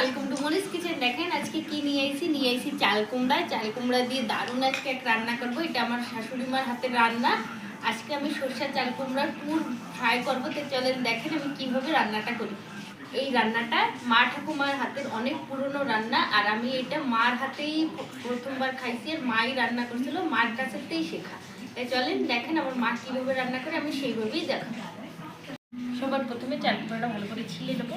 Welcome to Moni's kitchen. দেখেন আজকে কি নিয়ে আইছি? নিয়ে আইছি চাল কুমড়া। চাল কুমড়া দিয়ে দারুণ আজকে এক রান্না করব। এটা আমার শাশুড়ি মার হাতের রান্না। আজকে আমি সরষের চাল কুমড়ার পুর ফ্রাই করব। তো চলেন দেখেন আমি কীভাবে রান্নাটা করি। এই রান্নাটা মা ঠাকুমার হাতের অনেক পুরনো রান্না। আর আমি এটা মার হাতেই প্রথমবার খাইছি আর মাই রান্না করছিল। মার কাছেতেই শেখা। তাই চলেন দেখেন আমার মা কীভাবে রান্না করে, আমি সেইভাবেই দেখাবো। সবার প্রথমে চাল কুমড়াটা ভালো করে ছিলে নেব।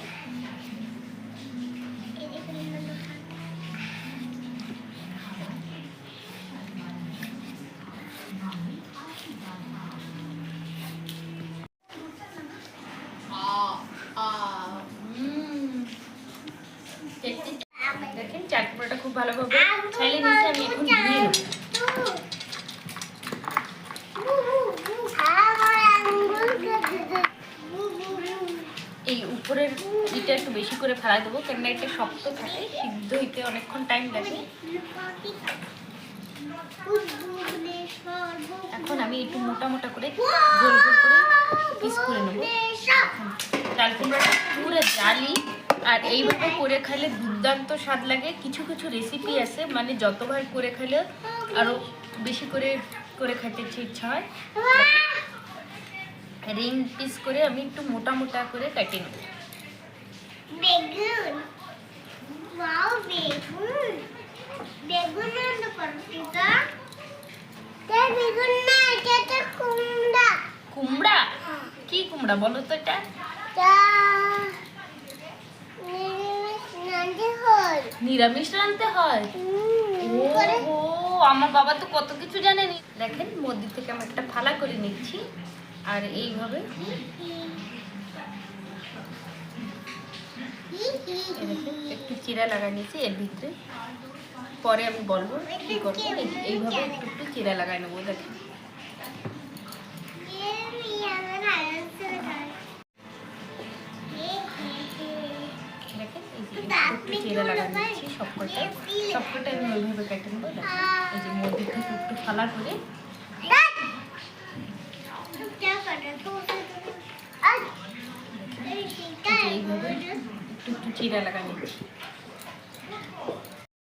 কেননা এটা শক্ত থাকে, সিদ্ধ হইতে অনেকক্ষণ টাইম লাগে। এখন আমি একটু মোটা মোটা করে গোল গোল করে পিস করে নেব। চাল কুমড়াটা পুরো আর এইভাবে করে খেলে দুর্দান্ত স্বাদ লাগে। কিছু কিছু রেসিপি আছে মানে যতবার করে খেলে আরও বেশি করে করে খেতে ইচ্ছা হয়। রিং পিস করে আমি একটু মোটা মোটা করে কেটে নেব। বেগুন। ওয়াও বেগুন। বেগুন রান্না করছি তো বেগুন না এটা তো কুমড়া। কুমড়া? কি কুমড়া বলো তো এটা? নিরামিষ রাঁধতে হয়। হয়? ও আমার বাবা তো কত কিছু জানেনি। দেখেন মধ্যে থেকে আমি একটা ফালা করে নিচ্ছি। আর এইভাবে একটু চিরা লাগা নিয়েছি, এর ভিতরে। পরে আমি বলব কি করব, এইভাবে একটু একটু চিরা লাগাই নেব দেখেন একটু চিরা লাগা নিচ্ছি সবকটা। সবকটা আমি ওইভাবে কেটে নেব এই যে মধ্যে একটু ফালা করে এই যে এইভাবে একটু চিরা লাগা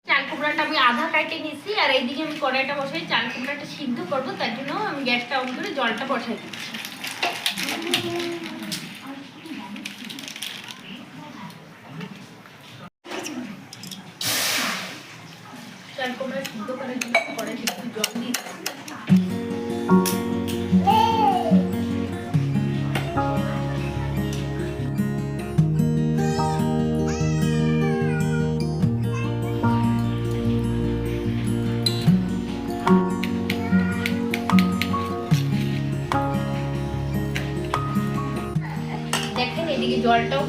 চাল কুমড়াটা আমি আধা কাটে নিয়েছি আর এইদিকে আমি কড়াইটা বসাই চাল কুমড়াটা সিদ্ধ করব, তার জন্য আমি গ্যাসটা অন করে জলটা বসাই দিচ্ছি। চাল কুমড়া সিদ্ধ করার জন্য কড়াইতে একটু জল দিয়ে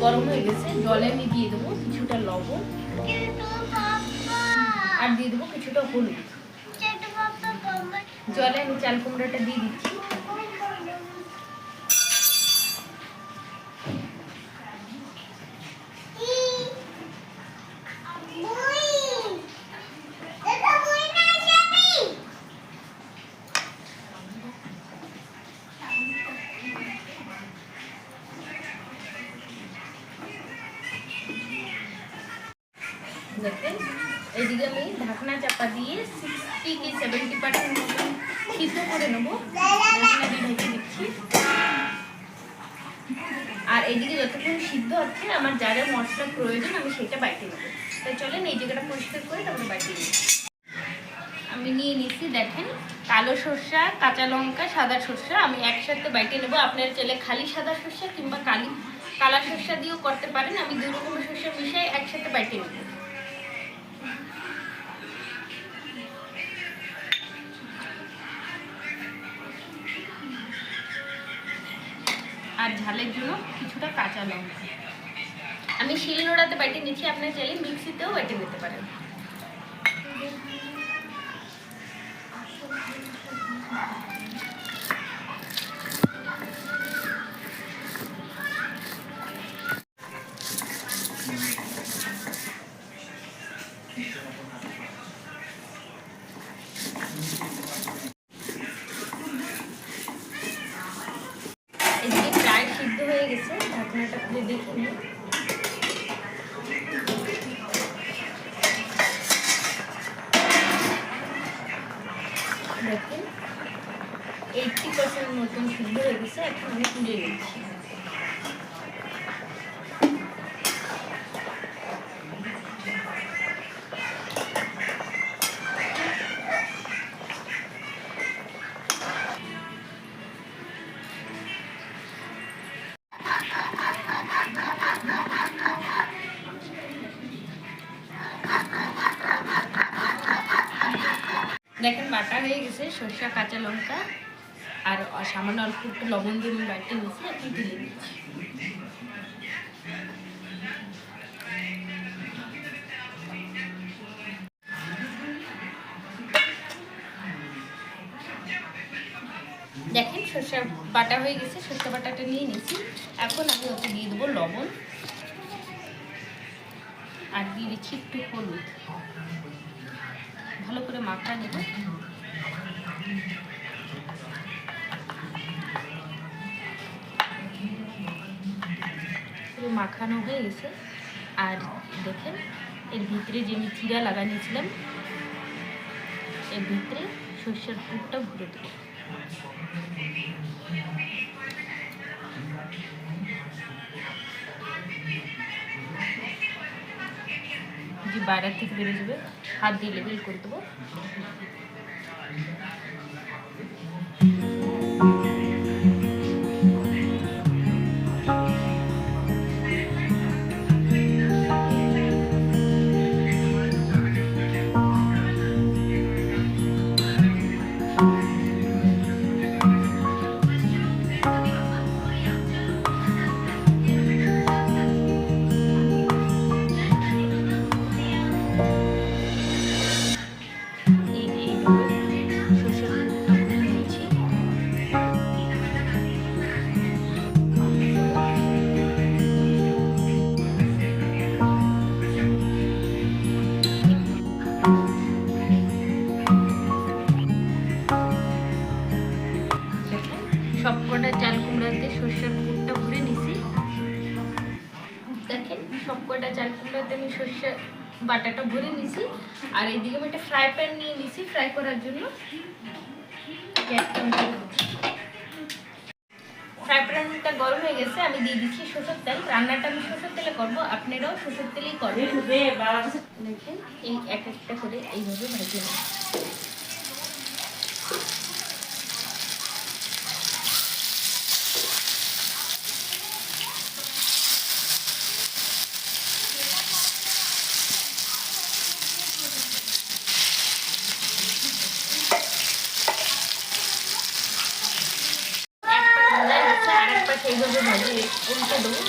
গরম হয়ে গেছে, জলে আমি দিয়ে দেবো কিছুটা লবণ। আর দিয়ে দেবো কিছুটা হলুদ। জলে আমি চাল কুমড়াটা দিয়ে দিচ্ছি। দেখেন, এইদিকে আমি ঢাকনা চাপা দিয়ে সিক্সটি কি সেভেন্টি পার্সেন্ট মতন সিদ্ধ করে নেব। ঢাকনা ঢেকে দিচ্ছি। আর এইদিকে যতক্ষণ সিদ্ধ হচ্ছে, আমার যা যা মশলা প্রয়োজন, আমি সেটা বাইটে নেব। তাই চলেন এই জায়গাটা পরিষ্কার করে তারপরে বাইটে নিই। আমি নিয়ে নিচ্ছি দেখেন, কালো সর্ষা, কাঁচা লঙ্কা, সাদা সর্ষা, আমি একসাথে বাইটে নেব। আপনারা চাইলে খালি সাদা সর্ষা কিংবা কালি কালা সর্ষা দিয়েও করতে পারেন। আমি দু রকমের সর্ষা মিশিয়ে একসাথে বাইটে নেব। আর ঝালের জন্য কিছুটা কাঁচা লঙ্কা। আমি শিলনোড়াতে বেটে নিচ্ছি, আপনার চাইলে মিক্সিতেও বেটে নিতে পারেন। এদিকে মতন এইটটি পার্সেন্ট মতন সুন্দর হয়েছে এখন আমি তুলে নিচ্ছি দেখেন বাটা হয়ে গেছে, সরষা, কাঁচা লঙ্কা, আর সামান্য অল্প একটু লবণ দিয়ে আমি বাটি নিয়েছি এখন তুলে দিচ্ছি। দেখেন সরষা বাটা হয়ে গেছে, সরষা বাটাটা নিয়ে নিয়েছি। এখন আমি ওকে দিয়ে দেবো লবণ। আর দিয়ে দিচ্ছি একটু হলুদ। ভালো করে মাখা নেব। মাখানো হয়ে গেছে। আর দেখেন, এর ভিতরে যে আমি চিরা লাগানিয়েছিলাম, এর ভিতরে সর্ষের পুরটা ভরে দেবো। যে বাইরে থেকে বেরিয়ে যাবে। হাত দিয়ে সবকটা চাল কুমড়াতে আমি সর্ষের বাটাটা ভরে নিছি। আর এইদিকে আমি একটা ফ্রাই প্যান নিয়ে নিছি ফ্রাই করার জন্য। ফ্রাই প্যানটা গরম হয়ে গেছে আমি দিয়ে দিচ্ছি সরষের তেল। রান্নাটা আমি সরষের তেলে করব আপনারাও সরষের তেলেই করবেন। দেখেন এই এক একটা করে এইভাবে ভেজে নেব এক পাশ ভাজা হচ্ছে আর এক পাশ এইভাবে উল্টে দেবো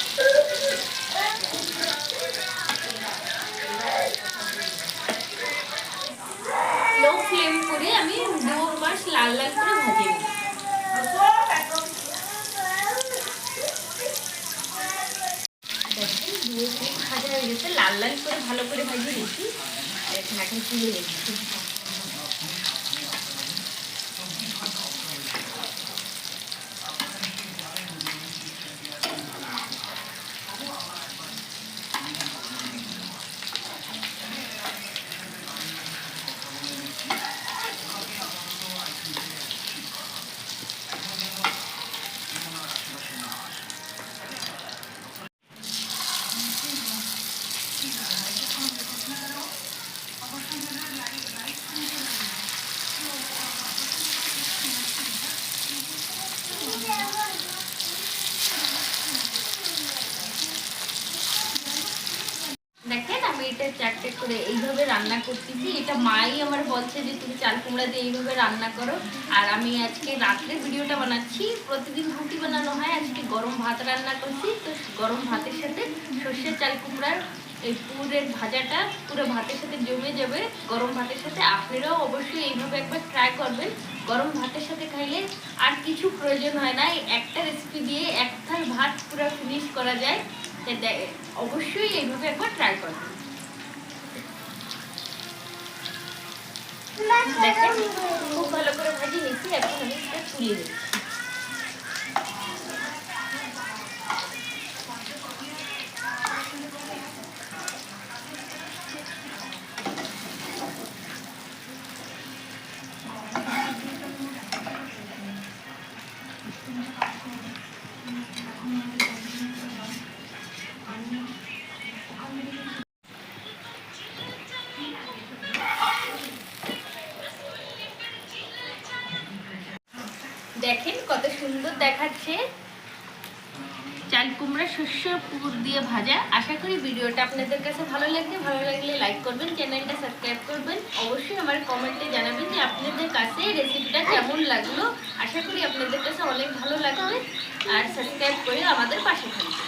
করে আমি দু লাল লাল করে ভাজে মিনিট ভাজা হয়ে গেছে, লাল লাল করে ভালো করে ভাজিয়ে নিচ্ছি এখন এখন তুলে নিচ্ছি দেখেন আমি এটা চারটে করে এইভাবে রান্না করতেছি। এটা মাই আমার বলছে যে, তুমি চাল কুমড়া দিয়ে এইভাবে রান্না করো। আর আমি আজকে রাত্রে ভিডিওটা বানাচ্ছি। প্রতিদিন রুটি বানানো হয়। আজকে গরম ভাত রান্না করছি। তো গরম ভাতের সাথে সর্ষের চাল কুমড়ার এই পুরের ভাজাটা পুরো ভাতের সাথে জমে যাবে। গরম ভাতের সাথে আপনারাও অবশ্যই এইভাবে একবার ট্রাই করবেন। গরম ভাতের সাথে খাইলে আর কিছু প্রয়োজন হয় না। একটা রেসিপি দিয়ে এক থাল ভাত পুরো ফিনিশ করা যায়। অবশ্যই এইভাবে একবার ট্রাই করবেন। দেখেন খুব ভালো করে ভাজি নিচ্ছি এখন আমি এটা তুলে নিচ্ছি। সুন্দর দেখাচ্ছে। চাল কুমড়া, শস্য পুর দিয়ে ভাজা। আশা করি ভিডিওটা আপনাদের কাছে ভালো লাগবে। ভালো লাগলে লাইক করবেন চ্যানেলটা সাবস্ক্রাইব করবেন। অবশ্যই আমার কমেন্টে জানাবেন যে আপনাদের কাছে রেসিপিটা কেমন লাগল। আশা করি আপনাদের কাছে অনেক ভালো লাগবে। আর সাবস্ক্রাইব করে আমাদের পাশে থাকবেন।